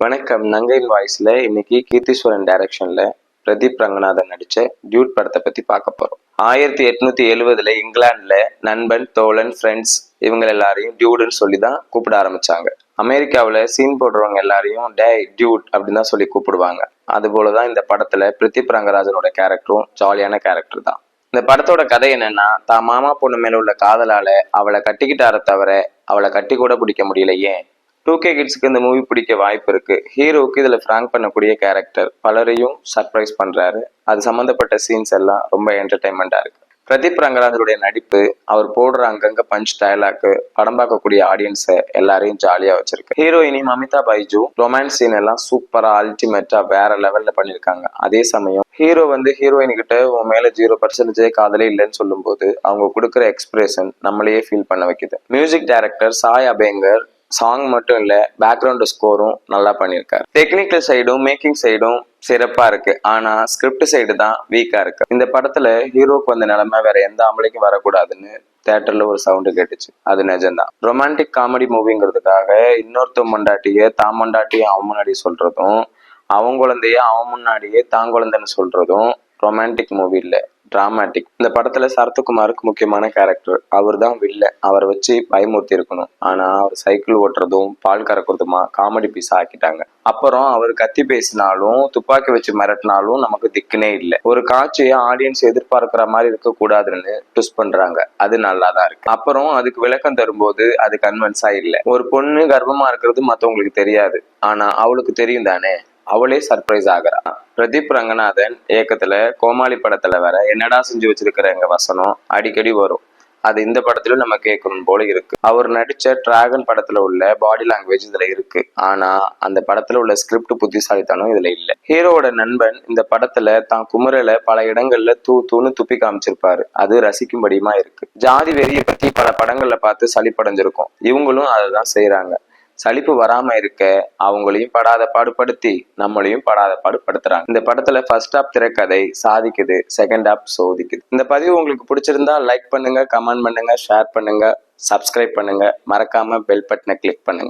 வணக்கம். நங்கையின் வாய்ஸில் இன்னைக்கு கீர்த்தீஸ்வரன் டைரக்ஷனில் பிரதீப் ரங்கநாதன் நடித்த டியூட் படத்தை பற்றி பார்க்க போகிறோம் ஆயிரத்தி எட்நூத்தி எழுவதுல இங்கிலாந்துல நண்பன் தோழன் ஃப்ரெண்ட்ஸ் இவங்க எல்லாரையும் டியூடுன்னு சொல்லி தான் கூப்பிட ஆரம்பிச்சாங்க. அமெரிக்காவில் சீன் போடுறவங்க எல்லாரையும் டே டியூட் அப்படின்னு தான் சொல்லி கூப்பிடுவாங்க. அதுபோல தான் இந்த படத்தில் பிரதீப் ரங்கராஜனோட கேரக்டரும் ஜாலியான கேரக்டர் தான். இந்த படத்தோட கதை என்னன்னா தான் மாமா பொண்ணு மேல உள்ள காதலால அவளை கட்டிக்கிட்டார தவிர அவளை கட்டி கூட பிடிக்க முடியல ஏன் டூ கே கிட்ஸ்க்கு இந்த மூவி பிடிக்க வாய்ப்பு இருக்கு ஹீரோவுக்கு இதில் ஃப்ராங்க் பண்ணக்கூடிய கேரக்டர் பலரையும் சர்ப்ரைஸ் பண்ணுறாரு அது சம்மந்தப்பட்ட சீன்ஸ் எல்லாம் ரொம்ப என்டர்டைன்மெண்ட்டாக இருக்கு. பிரதீப் ரங்கராஜருடைய நடிப்பு அவர் போடுற அங்கங்க பஞ்ச் டயலாக்கு படம் பார்க்கக்கூடிய ஆடியன்ஸை எல்லாரையும் ஜாலியாக வச்சிருக்கு. ஹீரோயினி மமிதா பைஜு ரொமான்ஸ் சீன் எல்லாம் சூப்பராக அல்டிமேட்டா வேற லெவல்ல பண்ணியிருக்காங்க அதே சமயம் ஹீரோ வந்து ஹீரோயின் கிட்ட உன் மேல ஜீரோ பர்சன்டேஜே காதலே இல்லைன்னு சொல்லும்போது அவங்க கொடுக்குற எக்ஸ்பிரஷன் நம்மளையே ஃபீல் பண்ண வைக்குது. Music director Sai Abhyankar song மட்டும் இல்லை பேக்ரவுண்டு ஸ்கோரும் நல்லா பண்ணியிருக்காரு டெக்னிக்கல் சைடும் மேக்கிங் சைடும் சிறப்பாக இருக்கு. ஆனால் ஸ்கிரிப்ட் சைடு தான் வீக்காக இருக்கு. இந்த படத்தில் ஹீரோக்கு வந்த நிலைமை வேற எந்த ஆம்பளைக்கும் வரக்கூடாதுன்னு தேட்டரில் ஒரு சவுண்டு கேட்டுச்சு. அது நிஜம்தான். ரொமான்டிக் காமெடி மூவிங்கிறதுக்காக இன்னொருத்த மொண்டாட்டிய தான் மண்டாட்டியை அவன் முன்னாடி சொல்றதும் அவன் குழந்தைய அவன் முன்னாடியே தான் குழந்தைன்னு சொல்றதும் ரொமான்டிக் மூவி இல்லை. டிராமாட்டிக் இந்த படத்துல சரத்குமாருக்கு முக்கியமான கேரக்டர் அவர் தான் வில்ல அவரை வச்சு பயமுறுத்தி இருக்கணும் ஆனா அவர் சைக்கிள் ஓட்டுறதும் பால் கறக்கிறதுமா காமெடி பீஸ் ஆக்கிட்டாங்க. அப்புறம் அவர் கத்தி பேசினாலும் துப்பாக்கி வச்சு மிரட்டினாலும் நமக்கு திக்குனே இல்லை. ஒரு காட்சியை ஆடியன்ஸ் எதிர்பார்க்கிற மாதிரி இருக்க கூடாதுன்னு ட்விஸ்ட் பண்றாங்க. அது நல்லா தான் இருக்கு. அப்புறம் அதுக்கு விளக்கம் தரும்போது அது கன்வென்ஸா இல்லை. ஒரு பொண்ணு கர்ப்பமா இருக்கிறது மத்தவங்களுக்கு தெரியாது. ஆனா அவளுக்கு தெரியும் தானே? அவளே சர்ப்ரைஸ் ஆகிறா. பிரதீப் ரங்கநாதன் இயக்கத்துல கோமாளி படத்துல வேற என்னடா செஞ்சு வச்சிருக்கிற எங்க வசனம் அடிக்கடி வரும். அது இந்த படத்திலும் நம்ம கேட்கணும் போல இருக்கு. அவர் நடிச்ச டிராகன் படத்துல உள்ள பாடி லாங்குவேஜ் இதுல இருக்கு. ஆனா அந்த படத்துல உள்ள ஸ்கிரிப்ட் புத்திசாலித்தனம் இதுல இல்ல. ஹீரோவோட நண்பன் இந்த படத்துல தான் குமுறல பல இடங்கள்ல தூ தூன்னு துப்பி காமிச்சிருப்பாரு. அது ரசிக்கும்படியுமா இருக்கு. ஜாதி வெறியை பத்தி பல படங்கள்ல பார்த்து சளிப்படைஞ்சிருக்கும் இவங்களும் அதை தான் செய்யறாங்க சலிப்பு வராம இருக்க அவங்களையும் படாத பாடுபடுத்தி நம்மளையும் படாத பாடுபடுத்துறாங்க. இந்த படத்துல ஃபர்ஸ்ட் ஆப் திரைக்கதை சாதிக்குது செகண்ட் ஆப் சோதிக்குது. இந்த பதிவு உங்களுக்கு பிடிச்சிருந்தா லைக் பண்ணுங்க கமெண்ட் பண்ணுங்க ஷேர் பண்ணுங்க சப்ஸ்கிரைப் பண்ணுங்க. மறக்காம பெல் பட்டனை கிளிக் பண்ணுங்க.